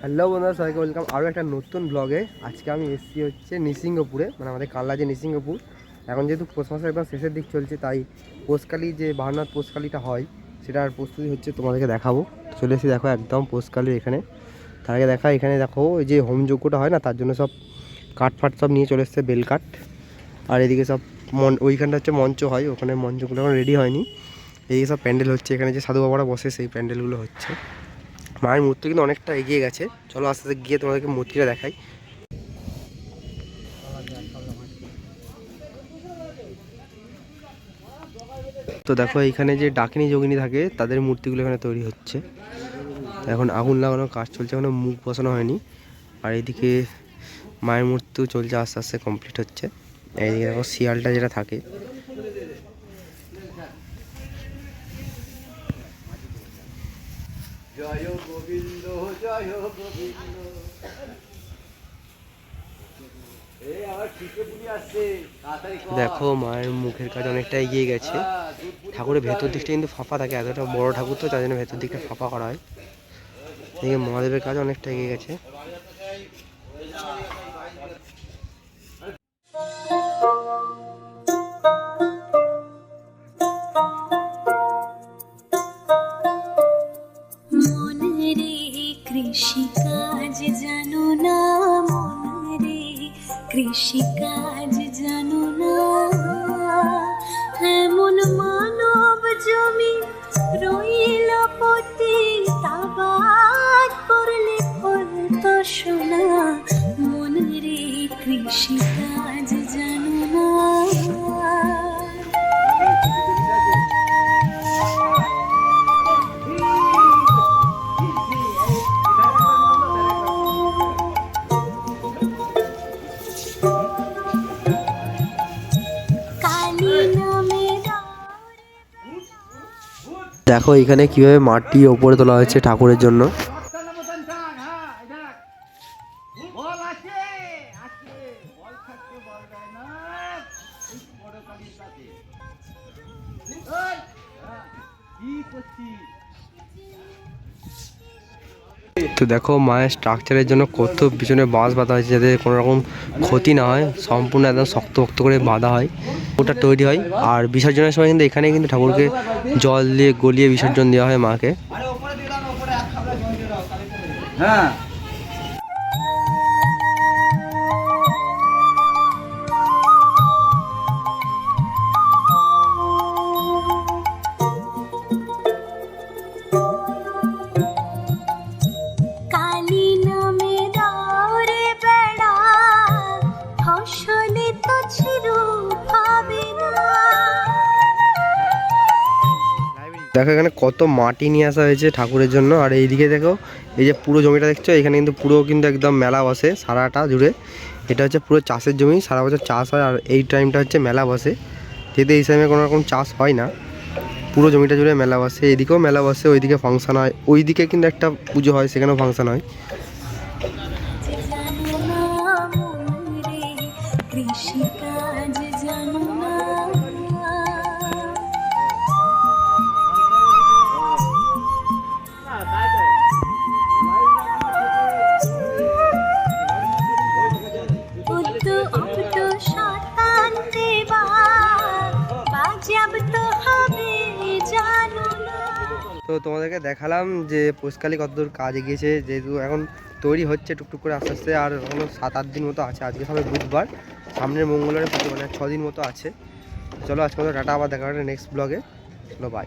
Hello বন্ধুরা, সবাইকে welcome আরও একটা নতুন ব্লগে আজকে আমি এসেছি হচ্ছে নিসিংহপুরে মানে আমাদের কানলা যে নিসিংহপুর। এখন যেহেতু পৌষ মাসের একদম শেষের দিক চলছে, তাই পোষকালি যে বাহারনাথ পোষকালিটা হয়, সেটার প্রস্তুতি হচ্ছে তোমাদেরকে দেখাবো। চলে এসে দেখো একদম পোষকালির এখানে। তার আগে দেখা, এখানে দেখো ওই যে হোমযজ্ঞটা হয় না, তার জন্য সব কাঠ ফাট সব নিয়ে চলে এসছে বেল কাঠ। আর এদিকে সব মন, ওইখানটা হচ্ছে মঞ্চ হয়, ওখানে মঞ্চগুলো এখন রেডি হয়নি। এই সব প্যান্ডেল হচ্ছে, এখানে যে সাধু বাবারা বসে, সেই প্যান্ডেলগুলো হচ্ছে। মায়ের মূর্তি কিন্তু অনেকটা এগিয়ে গেছে। চলো আস্তে আস্তে গিয়ে তোমাদেরকে মূর্তিটা দেখাই। তো দেখো, এখানে যে ডাকিনী যোগিনী থাকে, তাদের মূর্তিগুলো এখানে তৈরি হচ্ছে। এখন আগুন লাগানোর কাজ চলছে, এখনও মুখ বসানো হয়নি। আর এইদিকে মায়ের মূর্তিও চলছে, আস্তে আস্তে কমপ্লিট হচ্ছে। এইদিকে দেখো, শিয়ালটা যেটা থাকে দেখো মায়ের মুখের কাজ অনেকটা এগিয়ে গেছে। ঠাকুরের ভেতর দিকটা কিন্তু ফাঁপা থাকে এতটা বড় ঠাকুর তো তার জন্য ভেতর দিকটা ফাঁপা করা হয়। এদিকে মহাদেবের কাজ অনেকটা এগিয়ে গেছে। কৃষিকাজ জানো না? এমন মানব জমি রইল পতি তাবাদ করলে ফলতো শোনা মনের কৃষিকাজ জানো দেখো এখানে কীভাবে মাটি ওপরে তোলা হয়েছে ঠাকুরের জন্য। তো দেখো মায়ের স্ট্রাকচারের জন্য কত পিছনে বাঁশ বাঁধা হয়েছে যাতে কোনো রকম ক্ষতি না হয়, সম্পূর্ণ একদম শক্ত শক্ত করে বাঁধা হয় ওটা তৈরি হয়। আর বিসর্জনের সময় কিন্তু এখানে কিন্তু ঠাকুরকে জল দিয়ে গলিয়ে বিসর্জন দেওয়া হয় মাকে। হ্যাঁ। দেখো এখানে কত মাটি নিয়ে আসা হয়েছে ঠাকুরের জন্য। আর এইদিকে দেখো, এই যে পুরো জমিটা দেখছ, এখানে কিন্তু পুরো কিন্তু একদম মেলা বসে, সারাটা জুড়ে। এটা হচ্ছে পুরো চাষের জমি, সারা বছর চাষ হয়, আর এই টাইমটা হচ্ছে মেলা বসে। যেহেতু এই টাইমে কোনো রকম চাষ হয় না, পুরো জমিটা জুড়ে মেলা বসে। এদিকেও মেলা বসে, ওইদিকে ফাংশন হয়। ওইদিকে কিন্তু একটা পুজো হয়, সেখানেও ফাংশান হয়। কৃষিকাজ তো তোমাদেরকে দেখালাম যে পোষকালি কতদূর কাজ এগিয়েছে, যেহেতু এখন তৈরি হচ্ছে টুকটুক করে আস্তে আস্তে, আর এখনও সাত আট দিন মতো আছে। আজকে সবাই বুধবার, সামনের মঙ্গলবারে পুজো মানে দিন মতো আছে। চলো আজকে মতো টাটা, আবার দেখা হবে নেক্সট ব্লগে চলো বাই